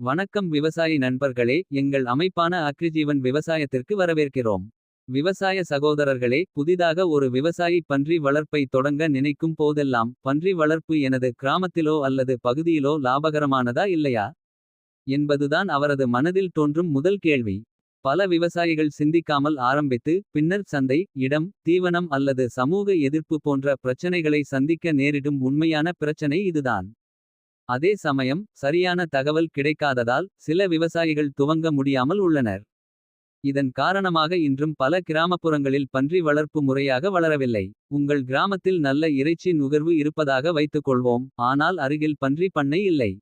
வணக்கம் விவசாயி நண்பர்களே எங்கள் அமைப்பான அக்ரிஜீவன் விவசாயத்திற்கு வரவேற்கிறோம். விவசாய சகோதரர்களே புதிதாக ஒரு விவசாயி பன்றி வளர்ப்பை தொடங்க நினைக்கும் போதெல்லாம். பன்றி வளர்ப்பு எனது கிராமத்திலோ அல்லது பகுதியிலோ லாபகரமானதா இல்லையா. என்பதுதான் அவரது மனதில் தோன்றும் முதல் கேள்வி. பல விவசாயிகள் சிந்திக்காமல் ஆரம்பித்து பின்னர் சந்தை. இடம் தீவனம் அல்லது சமூக எதிர்ப்பு போன்ற பிரச்சனைகளை சந்திக்க நேரிடும் உண்மையான பிரச்சனை இதுதான். அதே சமயம் சரியான தகவல் கிடைக்காததால். சில விவசாயிகள் துவங்க முடியாமல் உள்ளனர். இதன் காரணமாக இன்றும் பல கிராமப்புறங்களில் பன்றி வளர்ப்பு முறையாக வளரவில்லை. உங்கள் கிராமத்தில் நல்ல இறைச்சி நுகர்வு இருப்பதாக வைத்துக்கொள்வோம். ஆனால் அருகில் பன்றி பண்ணை இல்லை.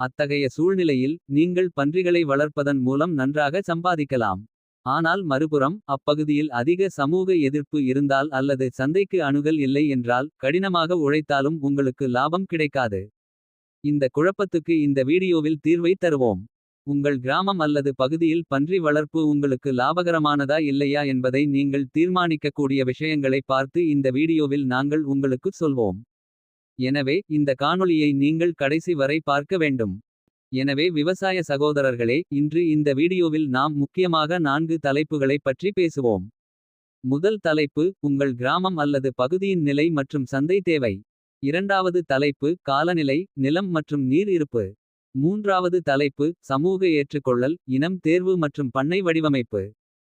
அத்தகைய சூழ்நிலையில் நீங்கள் பன்றிகளை வளர்ப்பதன் மூலம் நன்றாக சம்பாதிக்கலாம். ஆனால் மறுபுறம் அப்பகுதியில் அதிக சமூக எதிர்ப்பு இருந்தால் அல்லது சந்தைக்கு அணுகல் இல்லை என்றால். கடினமாக உழைத்தாலும் உங்களுக்கு லாபம் கிடைக்காது. இந்த குழப்பத்துக்கு இந்த வீடியோவில் தீர்வை தருவோம். உங்கள் கிராமம் அல்லது பகுதியில் பன்றி வளர்ப்பு உங்களுக்கு லாபகரமானதா இல்லையா என்பதை நீங்கள் தீர்மானிக்கக்கூடிய விஷயங்களை பார்த்து இந்த வீடியோவில் நாங்கள் உங்களுக்கு சொல்வோம். எனவே இந்த காணொளியை நீங்கள் கடைசி வரை பார்க்க வேண்டும். எனவே விவசாய சகோதரர்களே இன்று இந்த வீடியோவில் நாம் முக்கியமாக நான்கு தலைப்புகளை பற்றி பேசுவோம். முதல் தலைப்பு உங்கள் கிராமம் அல்லது பகுதியின் நிலை மற்றும் சந்தை தேவை. இரண்டாவது தலைப்பு காலநிலை நிலம் மற்றும் நீர் இருப்பு. மூன்றாவது தலைப்பு சமூக ஏற்றுக்கொள்ளல் இனம் தேர்வு மற்றும் பண்ணை வடிவமைப்பு.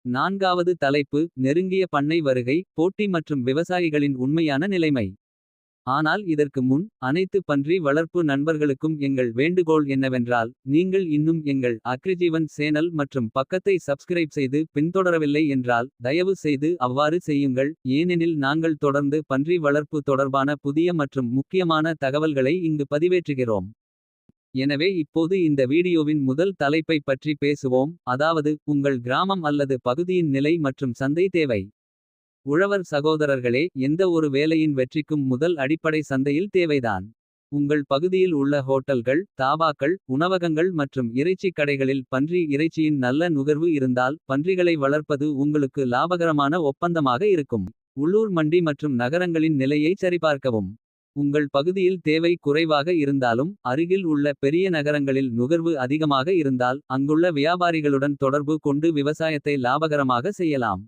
நான்காவது தலைப்பு நெருங்கிய பண்ணை வருகை போட்டி மற்றும் விவசாயிகளின் உண்மையான நிலைமை. ஆனால் இதற்கு முன் அனைத்து பன்றி வளர்ப்பு நண்பர்களுக்கும் எங்கள் வேண்டுகோள் என்னவென்றால். நீங்கள் இன்னும் எங்கள் அக்ரிஜீவன் சேனல் மற்றும் பக்கத்தை சப்ஸ்கிரைப் செய்து பின்தொடரவில்லை என்றால். தயவு செய்து அவ்வாறு செய்யுங்கள் ஏனெனில் நாங்கள் தொடர்ந்து பன்றி வளர்ப்பு தொடர்பான புதிய மற்றும் முக்கியமான தகவல்களை இங்கு பதிவேற்றுகிறோம். எனவே இப்போது இந்த வீடியோவின் முதல் தலைப்பை பற்றி பேசுவோம். அதாவது உங்கள் கிராமம் அல்லது பகுதியின் நிலை மற்றும் சந்தை தேவை. உழவர் சகோதரர்களே எந்த ஒரு வேலையின் வெற்றிக்கும் முதல் அடிப்படை சந்தையில் தேவைதான். உங்கள் பகுதியில் உள்ள ஹோட்டல்கள் தாபாக்கள் உணவகங்கள் மற்றும் இறைச்சிக் கடைகளில் பன்றி இறைச்சியின் நல்ல நுகர்வு இருந்தால். பன்றிகளை வளர்ப்பது உங்களுக்கு லாபகரமான ஒப்பந்தமாக இருக்கும். உள்ளூர் மண்டி மற்றும் நகரங்களின் நிலையை சரிபார்க்கவும். உங்கள் பகுதியில் தேவை குறைவாக இருந்தாலும் அருகில் உள்ள பெரிய நகரங்களில் நுகர்வு அதிகமாக இருந்தால். அங்குள்ள வியாபாரிகளுடன் தொடர்பு கொண்டு விவசாயத்தை லாபகரமாக செய்யலாம்.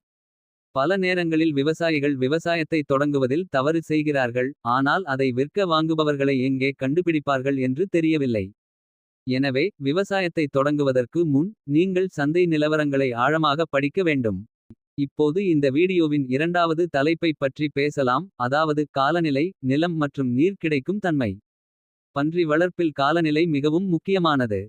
பல நேரங்களில் விவசாயிகள் விவசாயத்தை தொடங்குவதில் தவறு செய்கிறார்கள். ஆனால் அதை விற்க வாங்குபவர்களை எங்கே கண்டுபிடிப்பார்கள் என்று தெரியவில்லை. எனவே விவசாயத்தை தொடங்குவதற்கு முன் நீங்கள் சந்தை நிலவரங்களை ஆழமாக படிக்க வேண்டும். இப்போது இந்த வீடியோவின் இரண்டாவது தலைப்பை பற்றி பேசலாம். அதாவது காலநிலை நிலம் மற்றும் நீர் கிடைக்கும் தன்மை. பன்றி வளர்ப்பில் காலநிலை மிகவும் முக்கியமானது.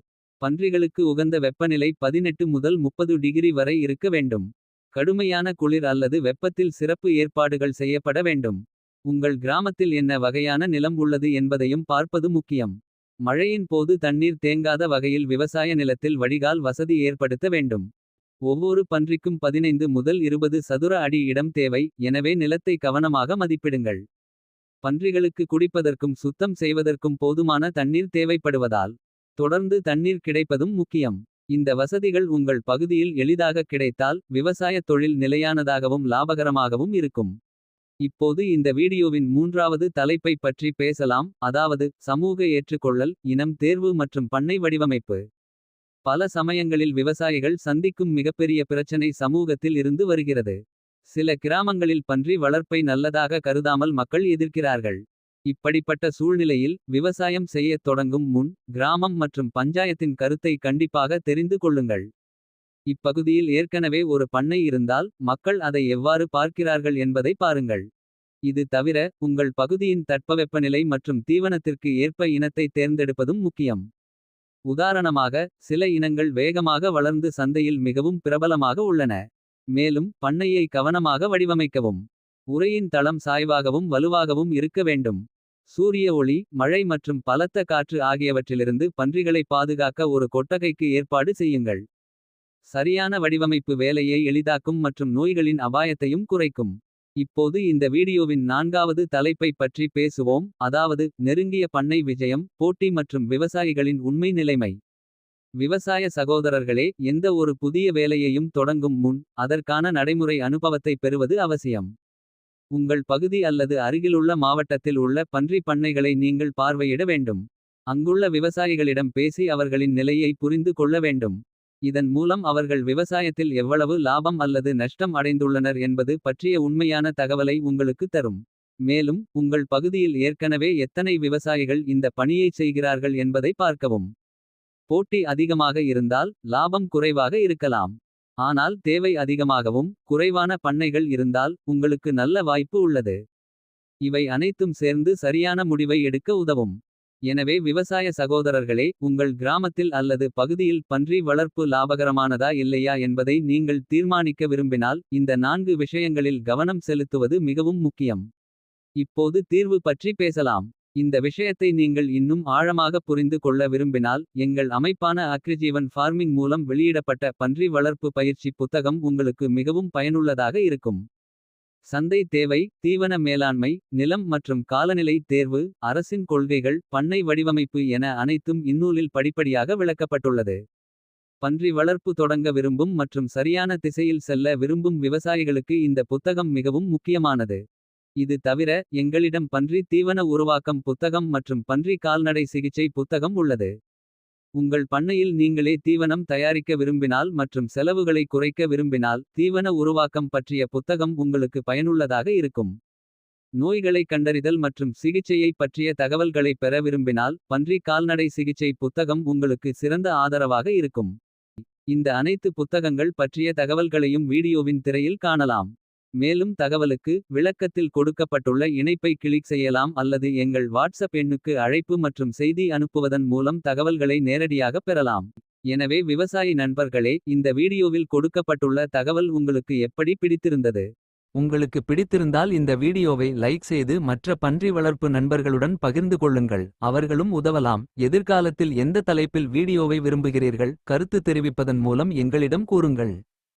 பன்றிகளுக்கு உகந்த வெப்பநிலை 18 முதல் 30 டிகிரி வரை இருக்க வேண்டும். கடுமையான குளிர் அல்லது வெப்பத்தில் சிறப்பு ஏற்பாடுகள் செய்யப்பட வேண்டும். உங்கள் கிராமத்தில் என்ன வகையான நிலம் உள்ளது என்பதையும் பார்ப்பது முக்கியம். மழையின் போது தண்ணீர் தேங்காத வகையில் விவசாய நிலத்தில் வடிகால் வசதி ஏற்படுத்த வேண்டும். ஒவ்வொரு பன்றிக்கும் 15 முதல் 20 சதுர அடி இடம் தேவை. எனவே நிலத்தை கவனமாக மதிப்பிடுங்கள். பன்றிகளுக்கு குடிப்பதற்கும் சுத்தம் செய்வதற்கும் போதுமான தண்ணீர் தேவைப்படுவதால். தொடர்ந்து தண்ணீர் கிடைப்பதும் முக்கியம். இந்த வசதிகள் உங்கள் பகுதியில் எளிதாக கிடைத்தால். விவசாயத் தொழில் நிலையானதாகவும் லாபகரமாகவும் இருக்கும். இப்போது இந்த வீடியோவின் மூன்றாவது தலைப்பை பற்றி பேசலாம். அதாவது சமூக ஏற்றுக்கொள்ளல் இனம் தேர்வு மற்றும் பண்ணை வடிவமைப்பு. பல சமயங்களில் விவசாயிகள் சந்திக்கும் மிகப்பெரிய பிரச்சனை சமூகத்தில் இருந்து வருகிறது. சில கிராமங்களில் பன்றி வளர்ப்பை நல்லதாக கருதாமல் மக்கள் எதிர்க்கிறார்கள். இப்படிப்பட்ட சூழ்நிலையில் விவசாயம் செய்யத் தொடங்கும் முன். கிராமம் மற்றும் பஞ்சாயத்தின் கருத்தை கண்டிப்பாக தெரிந்து கொள்ளுங்கள். இப்பகுதியில் ஏற்கனவே ஒரு பண்ணை இருந்தால் மக்கள் அதை எவ்வாறு பார்க்கிறார்கள் என்பதை பாருங்கள். இது தவிர உங்கள் பகுதியின் தட்பவெப்பநிலை மற்றும் தீவனத்திற்கு ஏற்ப இனத்தை தேர்ந்தெடுப்பதும் முக்கியம். உதாரணமாக சில இனங்கள் வேகமாக வளர்ந்து சந்தையில் மிகவும் பிரபலமாக உள்ளன. மேலும் பண்ணையை கவனமாக வடிவமைக்கவும். உரையின் தளம் சாய்வாகவும் வலுவாகவும் இருக்க வேண்டும். சூரிய ஒளி மழை மற்றும் பலத்த காற்று ஆகியவற்றிலிருந்து பன்றிகளை பாதுகாக்க ஒரு கொட்டகைக்கு ஏற்பாடு செய்யுங்கள். சரியான வடிவமைப்பு வேலையை எளிதாக்கும் மற்றும் நோய்களின் அபாயத்தையும் குறைக்கும். இப்போது இந்த வீடியோவின் நான்காவது தலைப்பை பற்றி பேசுவோம். அதாவது நெருங்கிய பண்ணை விஜயம் போட்டி மற்றும் விவசாயிகளின் உண்மை நிலைமை. விவசாய சகோதரர்களே எந்த ஒரு புதிய வேலையையும் தொடங்கும் முன். அதற்கான நடைமுறை அனுபவத்தை பெறுவது அவசியம். உங்கள் பகுதி அல்லது அருகிலுள்ள மாவட்டத்தில் உள்ள பன்றி பண்ணைகளை நீங்கள் பார்வையிட வேண்டும். அங்குள்ள விவசாயிகளிடம் பேசி அவர்களின் நிலையை புரிந்து கொள்ள வேண்டும். இதன் மூலம் அவர்கள் விவசாயத்தில் எவ்வளவு லாபம் அல்லது நஷ்டம் அடைந்துள்ளனர் என்பது பற்றிய உண்மையான தகவலை உங்களுக்கு தரும். மேலும் உங்கள் பகுதியில் ஏற்கனவே எத்தனை விவசாயிகள் இந்த பணியைச் செய்கிறார்கள் என்பதை பார்க்கவும். போட்டி அதிகமாக இருந்தால் லாபம் குறைவாக இருக்கலாம். ஆனால் தேவை அதிகமாகவும் குறைவான பண்ணைகள் இருந்தால் உங்களுக்கு நல்ல வாய்ப்பு உள்ளது. இவை அனைத்தும் சேர்ந்து சரியான முடிவை எடுக்க உதவும். எனவே விவசாய சகோதரர்களே உங்கள் கிராமத்தில் அல்லது பகுதியில் பன்றி வளர்ப்பு லாபகரமானதா இல்லையா என்பதை நீங்கள் தீர்மானிக்க விரும்பினால். இந்த நான்கு விஷயங்களில் கவனம் செலுத்துவது மிகவும் முக்கியம். இப்போது தீர்வு பற்றி பேசலாம். இந்த விஷயத்தை நீங்கள் இன்னும் ஆழமாக புரிந்து கொள்ள விரும்பினால். எங்கள் அமைப்பான அக்ரிஜீவன் ஃபார்மிங் மூலம் வெளியிடப்பட்ட பன்றி வளர்ப்பு பயிற்சி புத்தகம் உங்களுக்கு மிகவும் பயனுள்ளதாக இருக்கும். சந்தை தேவை தீவன மேலாண்மை நிலம் மற்றும் காலநிலை தேர்வு. அரசின் கொள்கைகள் பண்ணை வடிவமைப்பு என அனைத்தும் இந்நூலில் படிப்படியாக விளக்கப்பட்டுள்ளது. பன்றி வளர்ப்பு தொடங்க விரும்பும் மற்றும் சரியான திசையில் செல்ல விரும்பும் விவசாயிகளுக்கு இந்த புத்தகம் மிகவும் முக்கியமானது. இது தவிர எங்களிடம் பன்றி தீவன உருவாக்கம் புத்தகம் மற்றும் பன்றி கால்நடை சிகிச்சை புத்தகம் உள்ளது. உங்கள் பண்ணையில் நீங்களே தீவனம் தயாரிக்க விரும்பினால் மற்றும் செலவுகளை குறைக்க விரும்பினால். தீவன உருவாக்கம் பற்றிய புத்தகம் உங்களுக்கு பயனுள்ளதாக இருக்கும். நோய்களை கண்டறிதல் மற்றும் சிகிச்சையை பற்றிய தகவல்களை பெற விரும்பினால். பன்றி கால்நடை சிகிச்சை புத்தகம் உங்களுக்கு சிறந்த ஆதரவாக இருக்கும். இந்த அனைத்து புத்தகங்கள் பற்றிய தகவல்களையும் வீடியோவின் திரையில் காணலாம். மேலும் தகவலுக்கு விளக்கத்தில் கொடுக்கப்பட்டுள்ள இணைப்பை கிளிக் செய்யலாம் அல்லது எங்கள் வாட்ஸ்அப் எண்ணுக்கு அழைப்பு மற்றும் செய்தி அனுப்புவதன் மூலம் தகவல்களை நேரடியாக பெறலாம். எனவே விவசாயி நண்பர்களே இந்த வீடியோவில் கொடுக்கப்பட்டுள்ள தகவல் உங்களுக்கு எப்படி பிடித்திருந்தது. உங்களுக்கு பிடித்திருந்தால் இந்த வீடியோவை லைக் செய்து மற்ற பன்றி வளர்ப்பு நண்பர்களுடன் பகிர்ந்து கொள்ளுங்கள். அவர்களும் உதவலாம் எதிர்காலத்தில் எந்த தலைப்பில் வீடியோவை விரும்புகிறீர்கள். கருத்து தெரிவிப்பதன் மூலம் எங்களிடம் கூறுங்கள்.